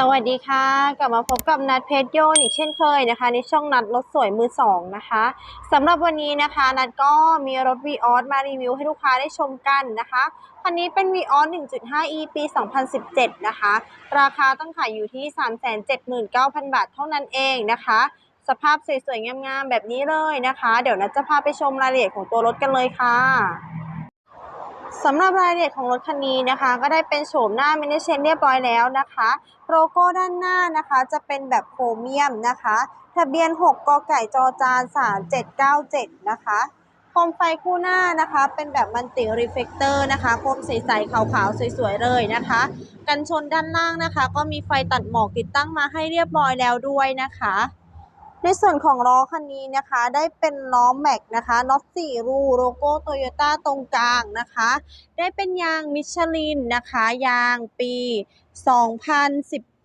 สวัสดีค่ะ กลับมาพบกับนัดเพชรโยนอีกเช่นเคยนะคะ ในช่องนัดรถสวยมือสองนะคะสำหรับวันนี้นะคะนัดก็มีรถ v ีออสมารีวิวให้ลูกค้าได้ชมกันนะคะคันนี้เป็น v ีออส 1.5e ปี 2017 นะคะ ราคาต้องขายอยู่ที่ 379,000 บาทเท่านั้นเองนะคะ สภาพสวยๆงามๆแบบนี้เลยนะคะ เดี๋ยวนัดจะพาไปชมรายละเอียดของตัวรถกันเลยค่ะ สำหรับรายละเอียดของรถคันนี้นะคะ ก็ได้เป็นโฉมหน้ามินิเชนเรียบร้อยแล้วนะคะโลโก้ด้านหน้านะคะจะเป็นแบบโครเมียมนะคะ ทะเบียน 6กไก่จอจาน3797 นะคะโคมไฟคู่หน้านะคะเป็นแบบมันติรีเฟกเตอร์นะคะโคมใสๆขาวๆสวยๆเลยนะคะ กันชนด้านล่างนะคะ ก็มีไฟตัดหมอกติดตั้งมาให้เรียบร้อยแล้วด้วยนะคะ ในส่วนของล้อคันนี้นะคะได้เป็นล้อแม็กนะคะน็อตสี่รูโลโก้โตโยต้าตรงกลางนะคะ ได้เป็นยางมิชลินนะคะ ยางปี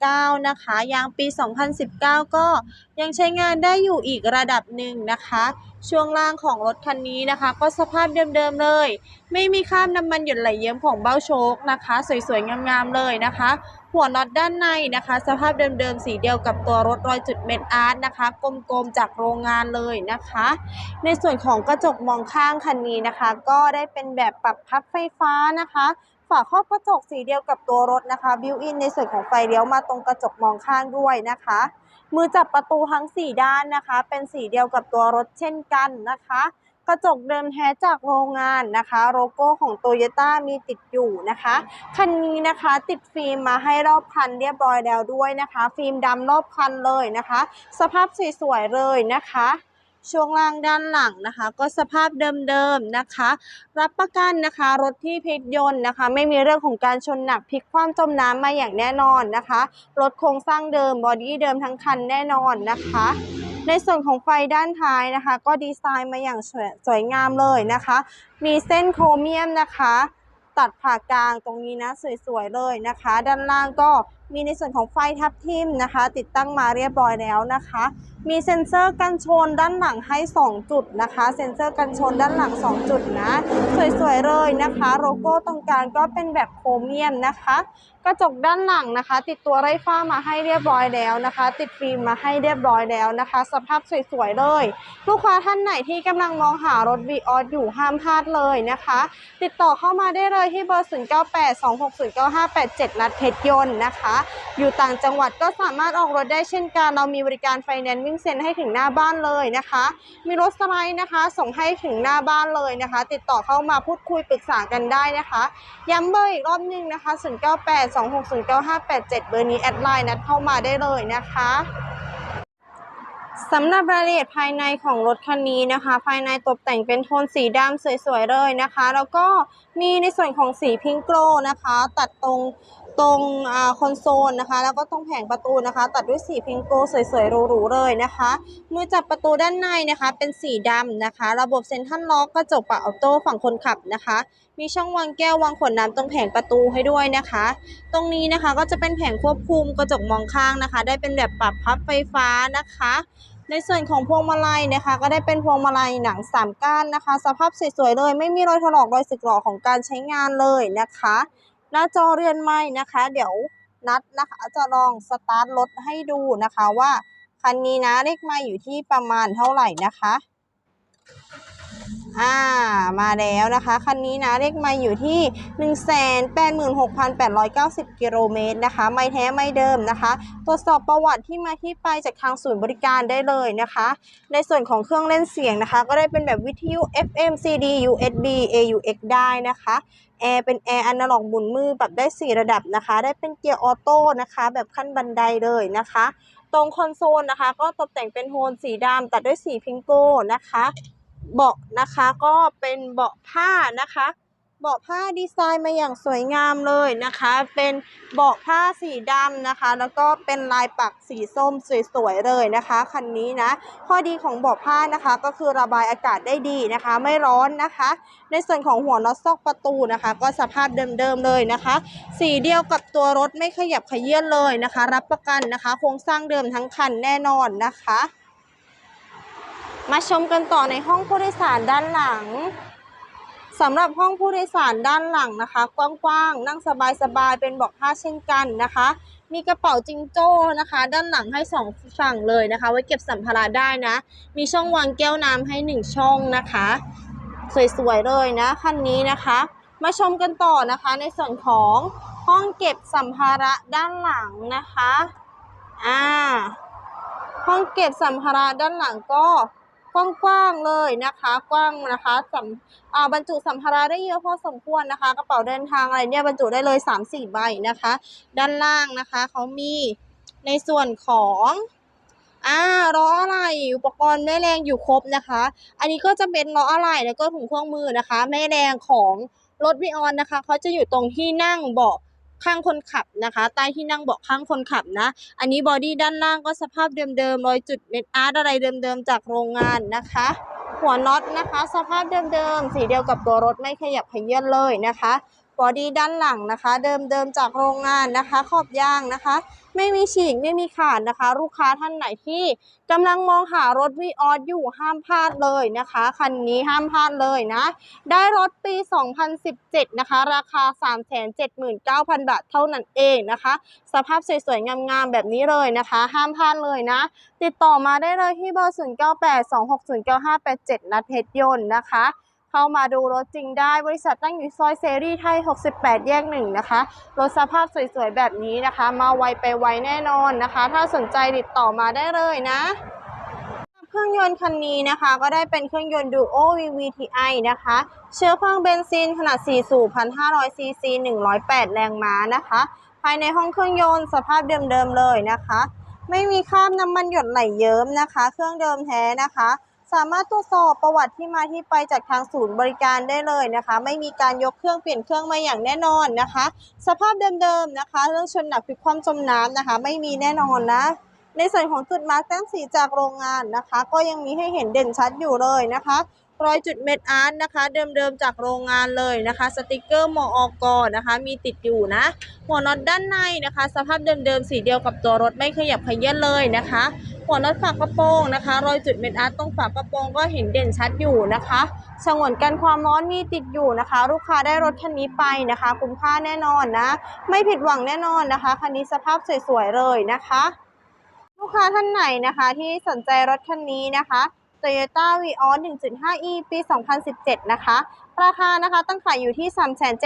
2019 นะคะ ยางปี 2019 ก็ยังใช้งานได้อยู่อีกระดับหนึ่งนะคะ ช่วงล่างของรถคันนี้นะคะ ก็สภาพเดิมๆเลย ไม่มีคราบน้ำมันหยดไหลเยิ้มของเบ้าโชคนะคะ สวยๆ งามๆ เลยนะคะ หัวน็อตด้านในนะคะ สภาพเดิมๆ สีเดียวกับตัวรถรอยจุดเม็ดอาร์ตนะคะ กลมๆ จากโรงงานเลยนะคะ ในส่วนของกระจกมองข้างคันนี้นะคะ ก็ได้เป็นแบบปรับพับไฟฟ้านะคะ ฝาครอบกระจกสีเดียวกับตัวรถนะคะ บิวอินในส่วนของไฟเลี้ยวมาตรงกระจกมองข้างด้วยนะคะ มือจับประตูทั้ง 4 ด้านนะคะ เป็นสีเดียวกับตัวรถเช่นกันนะคะ กระจกเดิมแท้จากโรงงานนะคะ โลโก้ของโตโยต้ามีติดอยู่นะคะ คันนี้นะคะติดฟิล์มมาให้รอบคันเรียบร้อยแล้วด้วยนะคะ ฟิล์มดำรอบคันเลยนะคะ สภาพสวยๆเลยนะคะ ช่วงล่างด้านหลังนะคะ ก็สภาพเดิมๆนะคะ รับประกันนะคะรถที่เพชรยนต์นะคะ ไม่มีเรื่องของการชนหนักพลิกคว่ำจมน้ำมาอย่างแน่นอนนะคะรถโครงสร้างเดิมบอดี้เดิมทั้งคันแน่นอนนะคะในส่วนของไฟด้านท้ายนะคะ ก็ดีไซน์มาอย่างสวยสวยงามเลยนะคะ มีเส้นโครเมียมนะคะ ตัดผ่ากลางตรงนี้นะสวยๆเลยนะคะ ด้านล่างก็ มีในส่วนของไฟทับทิมนะคะ ติดตั้งมาเรียบร้อยแล้วนะคะ มีเซ็นเซอร์กันชนด้านหลังให้ 2 จุดนะคะ เซ็นเซอร์กันชนด้านหลัง 2 จุดนะ สวยๆเลยนะคะ โลโก้ตรงกลางก็เป็นแบบโครเมียมนะคะกระจกด้านหลังนะคะ ติดตัวไร้ฝ้ามาให้เรียบร้อยแล้วนะคะ ติดฟิล์มมาให้เรียบร้อยแล้วนะคะ สภาพสวยๆเลย ลูกค้าท่านไหนที่กำลังมองหารถ v ีออสอยู่ห้ามพลาดเลยนะคะ ติดต่อเข้ามาได้เลยที่เบอร์ 0982609587 นัดเพชรยนต์นะคะ อยู่ต่างจังหวัดก็สามารถออกรถได้เช่นกัน เรามีบริการไฟแนนซ์วิ่งเซ็นให้ถึงหน้าบ้านเลยนะคะ มีรถสไลด์นะคะ ส่งให้ถึงหน้าบ้านเลยนะคะ ติดต่อเข้ามาพูดคุยปรึกษากันได้นะคะ ย้ำเบอร์อีกรอบหนึงนะคะ0982609587 เบอร์นี้แอดไลน์นัดเข้ามาได้เลยนะคะสำหรับรายละเอียดภายในของรถคันนี้นะคะ ภายในตกแต่งเป็นโทนสีดำสวยๆเลยนะคะ แล้วก็มีในส่วนของสีพิงโกลนะคะ ตัดตรง ตรงอคอนโซลนะคะ แล้วก็ตรงแผงประตูนะคะ ตัดด้วยสีพิงโกสวยๆหรูๆเลยนะคะ มือจับประตูด้านในนะคะ เป็นสีดำนะคะ ระบบเซ็นทรัลล็อกกระจกปรับออโต้ฝั่งคนขับนะคะ มีช่องวางแก้ววางขวดน้ำตรงแผงประตูให้ด้วยนะคะ ตรงนี้นะคะก็จะเป็นแผงควบคุมกระจกมองข้างนะคะ ได้เป็นแบบปรับพับไฟฟ้านะคะในส่วนของพวงมาลัยนะคะ ก็ได้เป็นพวงมาลัยหนังสามก้านนะคะ สภาพสวยๆเลย ไม่มีรอยถลอกรอยสึกหรอของการใช้งานเลยนะคะ หน้าจอเรือนไม้นะคะ เดี๋ยวนัดนะคะจะลองสตาร์ทรถให้ดูนะคะว่าคันนี้นะเลขไม้อยู่ที่ประมาณเท่าไหร่นะคะ อ่ามาแล้วนะคะคันนี้นะเลขไม้อยู่ที่ 186,890 กิโลเมตรนะคะ ไม่แท้ไม่เดิมนะคะ ตรวจสอบประวัติที่มาที่ไปจากทางศูนย์บริการได้เลยนะคะ ในส่วนของเครื่องเล่นเสียงนะคะ ก็ได้เป็นแบบวิทยุ FM CD USB AUX ได้นะคะแอร์เป็นแอร์อนาล็อกหมุนมือปรับได้ 4 ระดับนะคะ ได้เป็นเกียร์ออโต้นะคะ แบบขั้นบันไดเลยนะคะ ตรงคอนโซลนะคะ ก็ตกแต่งเป็นโทนสีดำตัดด้วยสีพิงโก้นะคะ เบาะนะคะก็เป็นเบาะผ้านะคะ เบาะผ้าดีไซน์มาอย่างสวยงามเลยนะคะ เป็นเบาะผ้าสีดำนะคะ แล้วก็เป็นลายปักสีส้มสวยๆเลยนะคะคันนี้นะข้อดีของเบาะผ้านะคะก็คือระบายอากาศได้ดีนะคะ ไม่ร้อนนะคะ ในส่วนของหัวน็อตซอกประตูนะคะ ก็สภาพเดิมๆเลยนะคะ สีเดียวกับตัวรถไม่ขยับขยื่นเลยนะคะ รับประกันนะคะ โครงสร้างเดิมทั้งคันแน่นอนนะคะ มาชมกันต่อในห้องผู้โดยสารด้านหลังสำหรับห้องผู้โดยสารด้านหลังนะคะ กว้างๆ นั่งสบายๆ เป็นเบอกผ้าเช่นกันนะคะ มีกระเป๋าจิงโจ้นะคะ ด้านหลังให้สองฝั่งเลยนะคะ ไว้เก็บสัมภาระได้นะ มีช่องวางแก้วน้ำให้หนึ่งช่องนะคะ สวยๆเลยนะคันนี้นะคะ มาชมกันต่อนะคะในส่วนของห้องเก็บสัมภาระด้านหลังนะคะอ่าห้องเก็บสัมภาระด้านหลังก็ กว้างๆเลยนะคะ กว้างนะคะสัมบรรจุสัมภาระได้เยอะพอสมควรนะคะ กระเป๋าเดินทางอะไรเนี่ยบรรจุได้เลย3-4ใบนะคะ ด้านล่างนะคะเขามีในส่วนของอ่าล้ออะไรอุปกรณ์แม่แรงอยู่ครบนะคะ อันนี้ก็จะเป็นล้ออะไหล่แล้วก็ถุงเครื่องมือนะคะ แม่แรงของรถวิออนนะคะเขาจะอยู่ตรงที่นั่งเบาะ ข้างคนขับนะคะ ใต้ที่นั่งเบาะข้างคนขับนะ อันนี้บอดี้ด้านล่างก็สภาพเดิมๆรอยจุดเม็ดอาร์ตอะไรเดิมๆจากโรงงานนะคะ หัวน็อตนะคะ สภาพเดิมๆสีเดียวกับตัวรถไม่ขยับเขยื่นเลยนะคะ บอดี้ด้านหลังนะคะ เดิมๆจากโรงงานนะคะ ขอบยางนะคะ ไม่มีฉีกไม่มีขาดนะคะ ลูกค้าท่านไหนที่กำลังมองหารถวีออสอยู่ห้ามพลาดเลยนะคะคันนี้ห้ามพลาดเลยนะ ได้รถปี 2017 นะคะ ราคา 379,000 บาทเท่านั้นเองนะคะ สภาพสวยๆ งามๆ แบบนี้เลยนะคะ ห้ามพลาดเลยนะ ติดต่อมาได้เลยที่เบอร์ 0982609587 นัดเพชรยนต์นะคะ เข้ามาดูรถจริงได้ บริษัทตั้งอยู่ซอยเซรีไทย 68 แยกหนึ่งนะคะ รถสภาพสวยๆ แบบนี้นะคะ มาไวไปไวแน่นอนนะคะ ถ้าสนใจติดต่อมาได้เลยนะเครื่องยนต์คันนี้นะคะ ก็ได้เป็นเครื่องยนต์ Duo VVTi นะคะ เชื้อเพลิงเบนซินขนาด 4 สูบ 1,500 ซีซี 108 แรงม้านะคะ ภายในห้องเครื่องยนต์สภาพเดิมๆเลยนะคะ ไม่มีคราบน้ำมันหยดไหลเยิ้มนะคะ เครื่องเดิมแท้นะคะ สามารถตรวจสอบประวัติที่มาที่ไปจากทางศูนย์บริการได้เลยนะคะ ไม่มีการยกเครื่องเปลี่ยนเครื่องมาอย่างแน่นอนนะคะ สภาพเดิมๆนะคะ เรื่องชนหนักพลิกคว่ำจมน้ำนะคะ ไม่มีแน่นอนนะ ในส่วนของจุดมาร์กแต้มสีจากโรงงานนะคะ ก็ยังมีให้เห็นเด่นชัดอยู่เลยนะคะรอยจุดเม็ดอาร์ตนะคะ เดิมๆจากโรงงานเลยนะคะ สติกเกอร์มออกนะคะ มีติดอยู่นะหัวน็อตด้านในนะคะ สภาพเดิมๆสีเดียวกับตัวรถไม่ขยับขยื่นเลยนะคะ หัวน็อตฝากระโปรงนะคะรอยจุดเม็ดอาร์ตตรงฝากระโปรงก็เห็นเด่นชัดอยู่นะคะสงวนกันความร้อนมีติดอยู่นะคะ ลูกค้าได้รถคันนี้ไปนะคะ คุ้มค่าแน่นอนนะ ไม่ผิดหวังแน่นอนนะคะคันนี้สภาพสวยๆเลยนะคะ ลูกค้าท่านไหนนะคะที่สนใจรถคันนี้นะคะ Toyota Vios 1.5e ปี 2017 นะคะ ราคานะคะตั้งขายอยู่ที่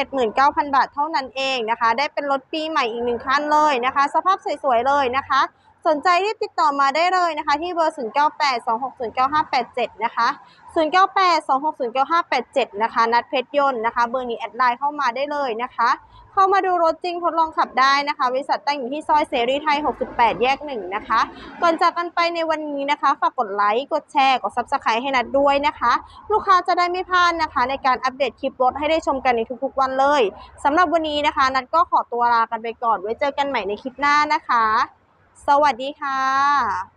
379,000 บาทเท่านั้นเองนะคะ ได้เป็นรถปีใหม่อีกหนึ่งคันเลยนะคะ สภาพสวยๆเลยนะคะ สนใจรีบติดต่อมาได้เลยนะคะ ที่เบอร์ 0982609587 นะคะ 0982609587 นะคะ นัดเพชรยนต์นะคะ เบอร์นี้แอดไลน์เข้ามาได้เลยนะคะ เข้ามาดูรถจริงทดลองขับได้นะคะ บริษัทตั้งอยู่ที่ซอยเสรีไทย 68 แยกหนึ่งนะคะ ก่อนจากกันไปในวันนี้นะคะ ฝากกดไลค์ กดแชร์ กด Subscribe ให้นัดด้วยนะคะ ลูกค้าจะได้ไม่พลาดนะคะ ในการอัปเดตคลิปรถให้ได้ชมกันในทุกๆวันเลยสำหรับวันนี้นะคะ นัดก็ขอตัวลากันไปก่อน ไว้เจอกันใหม่ในคลิปหน้านะคะ สวัสดีค่ะ